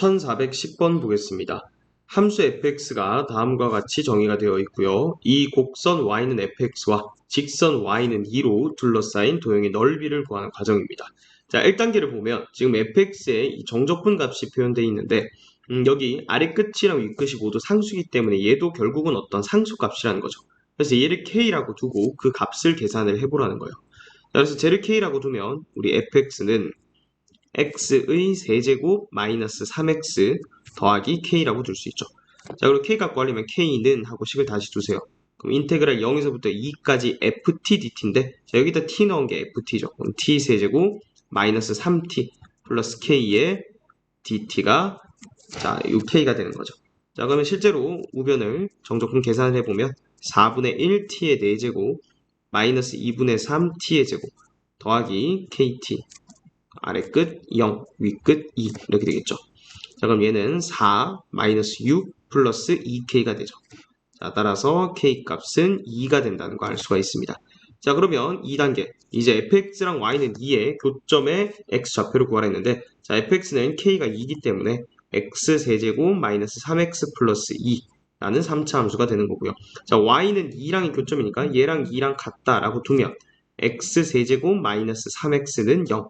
1410번 보겠습니다. 함수 fx가 다음과 같이 정의가 되어 있고요. 이 곡선 y는 fx와 직선 y는 2로 둘러싸인 도형의 넓이를 구하는 과정입니다. 자, 1단계를 보면 지금 fx의 이 정적분 값이 표현되어 있는데 음, 여기 아래 끝이랑 위 끝이 모두 상수이기 때문에 얘도 결국은 어떤 상수 값이라는 거죠. 그래서 얘를 k라고 두고 그 값을 계산을 해보라는 거예요. 자, 그래서 쟤를 k라고 두면 우리 fx는 x의 세제곱 마이너스 3x 더하기 k라고 둘 수 있죠. 자, 그리고 k 값 구하려면 k는 하고 식을 다시 두세요. 그럼 인테그랄 0에서부터 2까지 ft dt인데 자, 여기다 t 넣은 게 ft죠. 그럼 t 세제곱 마이너스 3t 플러스 k의 dt가 자, 이 k가 되는 거죠. 자, 그러면 실제로 우변을 정적분 계산을 해보면 4분의 1t의 4제곱 마이너스 2분의 3t의 제곱 더하기 kt 아래 끝 0, 위끝 2 이렇게 되겠죠. 자 그럼 얘는 4 마이너스 6 플러스 2k가 되죠. 자 따라서 k 값은 2가 된다는 거알 수가 있습니다. 자 그러면 2단계 이제 fx랑 y는 2의 교점의 x 좌표를 구하라 했는데 자 fx는 k가 2이기 때문에 x 세제곱 마이너스 3x 플러스 2 라는 3차 함수가 되는 거고요. 자 y는 2랑이 교점이니까 얘랑 2랑 같다라고 두면 x 세제곱 마이너스 3x는 0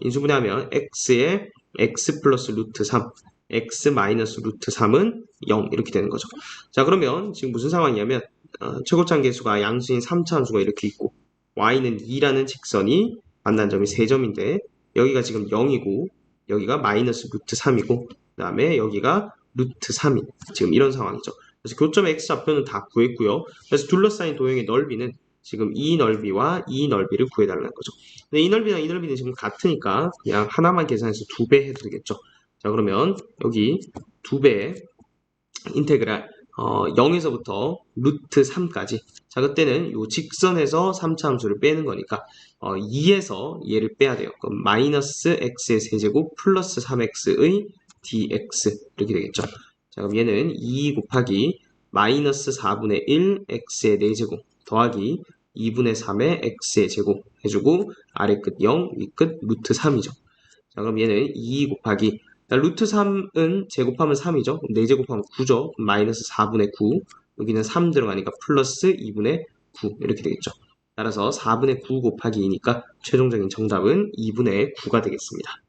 인수분해하면 x에 x 플러스 루트 3 x 마이너스 루트 3은 0 이렇게 되는 거죠. 자 그러면 지금 무슨 상황이냐면 어, 최고점 계수가 양수인 3차 함수가 이렇게 있고 y는 2라는 직선이 만난 점이 3점인데 여기가 지금 0이고 여기가 마이너스 루트 3이고 그 다음에 여기가 루트 3인 지금 이런 상황이죠. 그래서 교점의 x 좌표는 다 구했고요. 그래서 둘러싸인 도형의 넓이는 지금 이 넓이와 이 넓이를 구해달라는 거죠. 근데 이 넓이랑 이 넓이는 지금 같으니까 그냥 하나만 계산해서 두 배 해도 되겠죠. 자 그러면 여기 두 배 인테그랄 어, 0에서부터 루트 3까지 자 그때는 이 직선에서 3차 함수를 빼는 거니까 어, 2에서 얘를 빼야 돼요. 그럼 마이너스 x의 세제곱 플러스 3x의 dx 이렇게 되겠죠. 자 그럼 얘는 2 곱하기 마이너스 4분의 1 x의 4제곱 더하기 2분의 3의 x의 제곱 해주고 아래 끝 0, 위 끝 루트 3이죠. 자 그럼 얘는 2 곱하기 자, 루트 3은 제곱하면 3이죠. 4제곱하면 9죠. 마이너스 4분의 9 여기는 3 들어가니까 플러스 2분의 9 이렇게 되겠죠. 따라서 4분의 9 곱하기 2니까 최종적인 정답은 2분의 9가 되겠습니다.